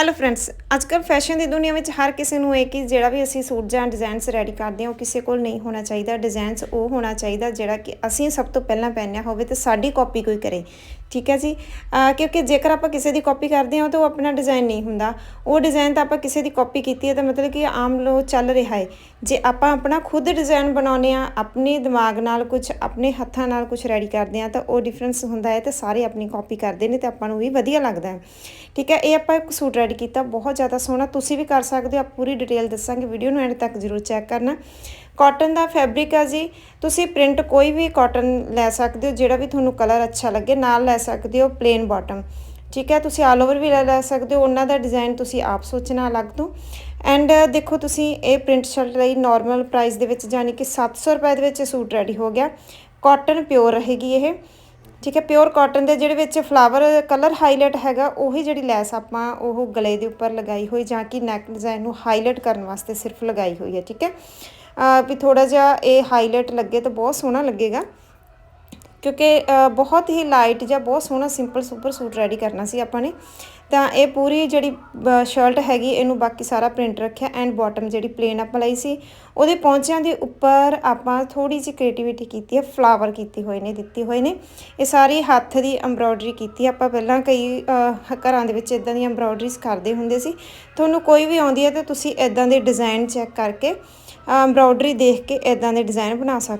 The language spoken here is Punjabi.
ਹੈਲੋ ਫਰੈਂਡਸ ਅੱਜਕੱਲ ਫੈਸ਼ਨ ਦੀ ਦੁਨੀਆ ਵਿੱਚ ਹਰ ਕਿਸੇ ਨੂੰ ਇਹ ਕਿ ਜਿਹੜਾ ਵੀ ਅਸੀਂ ਸੂਟ ਜਾਂ ਡਿਜ਼ਾਈਨਸ ਰੈਡੀ ਕਰਦੇ ਹਾਂ, ਉਹ ਕਿਸੇ ਕੋਲ ਨਹੀਂ ਹੋਣਾ ਚਾਹੀਦਾ। ਡਿਜ਼ਾਈਨਸ ਉਹ ਹੋਣਾ ਚਾਹੀਦਾ ਜਿਹੜਾ ਕਿ ਅਸੀਂ ਸਭ ਤੋਂ ਪਹਿਲਾਂ ਪਹਿਨਿਆ ਹੋਵੇ ਤੇ ਸਾਡੀ ਕਾਪੀ ਕੋਈ ਕਰੇ। ਠੀਕ ਹੈ ਜੀ? ਕਿਉਂਕਿ ਜੇਕਰ ਆਪਾਂ ਕਿਸੇ ਦੀ ਕਾਪੀ ਕਰਦੇ ਹਾਂ, ਤਾਂ ਉਹ ਆਪਣਾ ਡਿਜ਼ਾਈਨ ਨਹੀਂ ਹੁੰਦਾ। ਉਹ ਡਿਜ਼ਾਈਨ ਤਾਂ ਆਪਾਂ ਕਿਸੇ ਦੀ ਕਾਪੀ ਕੀਤੀ ਹੈ, ਤਾਂ ਮਤਲਬ ਕਿ ਆਮ ਲੋ ਚੱਲ ਰਿਹਾ ਹੈ। ਜੇ ਆਪਾਂ ਆਪਣਾ ਖੁਦ ਡਿਜ਼ਾਈਨ ਬਣਾਉਂਦੇ ਆ ਆਪਣੇ ਦਿਮਾਗ ਨਾਲ ਕੁਝ ਆਪਣੇ ਹੱਥਾਂ ਨਾਲ ਕੁਝ ਰੈਡੀ ਕਰਦੇ ਆ ਤਾਂ ਉਹ ਡਿਫਰੈਂਸ ਹੁੰਦਾ ਹੈ ਤੇ ਸਾਰੇ ਆਪਣੀ ਕਾਪੀ ਕਰਦੇ ਨੇ ਤੇ ਆਪਾਂ ਨੂੰ ਵੀ ਵਧੀਆ ਲੱਗਦਾ ਹੈ। ਠੀਕ ਹੈ, ਇਹ ਆਪਾਂ ਇੱਕ ਸੂਟ ਰੈਡੀ ਕੀਤਾ, ਬਹੁਤ ਜ਼ਿਆਦਾ ਸੋਹਣਾ। ਤੁਸੀਂ ਵੀ ਕਰ ਸਕਦੇ ਹੋ, ਆਪ ਪੂਰੀ ਡਿਟੇਲ ਦੱਸਾਂਗੇ ਵੀਡੀਓ ਨੂੰ ਐਂਡ ਤੱਕ ਜ਼ਰੂਰ ਚੈੱਕ ਕਰਨਾ। ਕਾਟਨ ਦਾ ਫੈਬਰਿਕ ਆ ਜੀ, ਤੁਸੀਂ ਪ੍ਰਿੰਟ ਕੋਈ ਵੀ ਕਾਟਨ ਲੈ ਸਕਦੇ ਹੋ, ਜਿਹੜਾ ਵੀ ਤੁਹਾਨੂੰ ਕਲਰ ਅੱਛਾ ਲੱਗੇ, ਨਾਲ ਲੈ ਸਕਦੇ ਹੋ ਪਲੇਨ ਬਾਟਮ ਠੀਕ ਹੈ, ਤੁਸੀਂ ਆਲ ਓਵਰ ਵੀ ਲੈ ਲੈ ਸਕਦੇ ਹੋ। ਉਹਨਾਂ ਦਾ ਡਿਜ਼ਾਈਨ ਤੁਸੀਂ ਆਪ ਸੋਚਣਾ ਅਲੱਗ ਤੋਂ ਐਂਡ ਦੇਖੋ, ਤੁਸੀਂ ਇਹ ਪ੍ਰਿੰਟ ਸ਼ਰਟ ਲਈ ਨਾਰਮਲ ਪ੍ਰਾਈਸ ਦੇ ਵਿੱਚ ਯਾਨੀ ਕਿ 700 ਰੁਪਏ ਦੇ ਵਿੱਚ ਇਹ ਸੂਟ ਰੈਡੀ ਹੋ ਗਿਆ। ਕਾਟਨ ਪਿਓਰ ਰਹੇਗੀ ਇਹ। ਠੀਕ ਹੈ ਪਿਓਰ ਕਾਟਨ ਦੇ ਜਿਹੜੇ ਵਿੱਚ ਫਲਾਵਰ ਕਲਰ ਹਾਈਲਾਈਟ ਹੈਗਾ, ਉਹੀ ਜਿਹੜੀ ਲੈਸ ਆਪਾਂ ਉਹ ਗਲੇ ਦੇ ਉੱਪਰ ਲਗਾਈ ਹੋਈ ਜਾਂ ਕਿ ਨੈਕ ਡਿਜ਼ਾਈਨ ਨੂੰ ਹਾਈਲਾਈਟ ਕਰਨ ਵਾਸਤੇ ਸਿਰਫ ਲਗਾਈ ਹੋਈ ਹੈ। ਠੀਕ ਹੈ ਵੀ ਥੋੜਾ ਜਿਹਾ ਇਹ ਹਾਈਲਾਈਟ ਲੱਗੇ ਤਾਂ ਬਹੁਤ ਸੋਹਣਾ ਲੱਗੇਗਾ। ਕਿਉਂਕਿ ਬਹੁਤ ਹੀ ਲਾਈਟ ਜਾਂ ਬਹੁਤ ਸੋਹਣਾ ਸਿੰਪਲ ਸੁਪਰ ਸੂਟ ਰੈਡੀ ਕਰਨਾ ਸੀ ਆਪਾਂ ਨੇ। ਤਾਂ ਇਹ ਪੂਰੀ ਜਿਹੜੀ ਸ਼ਰਟ ਹੈਗੀ, ਇਹਨੂੰ ਬਾਕੀ ਸਾਰਾ ਪ੍ਰਿੰਟ ਰੱਖਿਆ ਐਂਡ ਬਾਟਮ ਜਿਹੜੀ ਪਲੇਨ ਆਪਾਂ ਲਈ ਸੀ। ਉਹਦੇ ਪੌਂਚਿਆਂ ਦੇ ਉੱਪਰ ਆਪਾਂ ਥੋੜੀ ਜਿਹੀ ਕ੍ਰੀਏਟੀਵਿਟੀ ਕੀਤੀ ਹੈ ਫਲਾਵਰ ਕੀਤੀ ਹੋਏ ਨੇ, ਦਿੱਤੀ ਹੋਏ ਨੇ। ਇਹ ਸਾਰੀ ਹੱਥ ਦੀ ਐਮਬ੍ਰੋਇਡਰੀ ਕੀਤੀ ਆਪਾਂ ਪਹਿਲਾਂ ਕਈ ਘਰਾਂ ਦੇ ਵਿੱਚ ਇਦਾਂ ਦੀਆਂ ਐਮਬ੍ਰੋਇਡਰੀਜ਼ ਕਰਦੇ ਹੁੰਦੇ ਸੀ। ਤੁਹਾਨੂੰ ਕੋਈ ਵੀ ਆਉਂਦੀ ਹੈ ਤਾਂ ਤੁਸੀਂ ਇਦਾਂ ਦੇ ਡਿਜ਼ਾਈਨ ਚੈੱਕ ਕਰਕੇ ਐਮਬ੍ਰੋਇਡਰੀ ਦੇਖ ਕੇ ਇਦਾਂ ਦੇ ਡਿਜ਼ਾਈਨ ਬਣਾ ਸਕਦੇ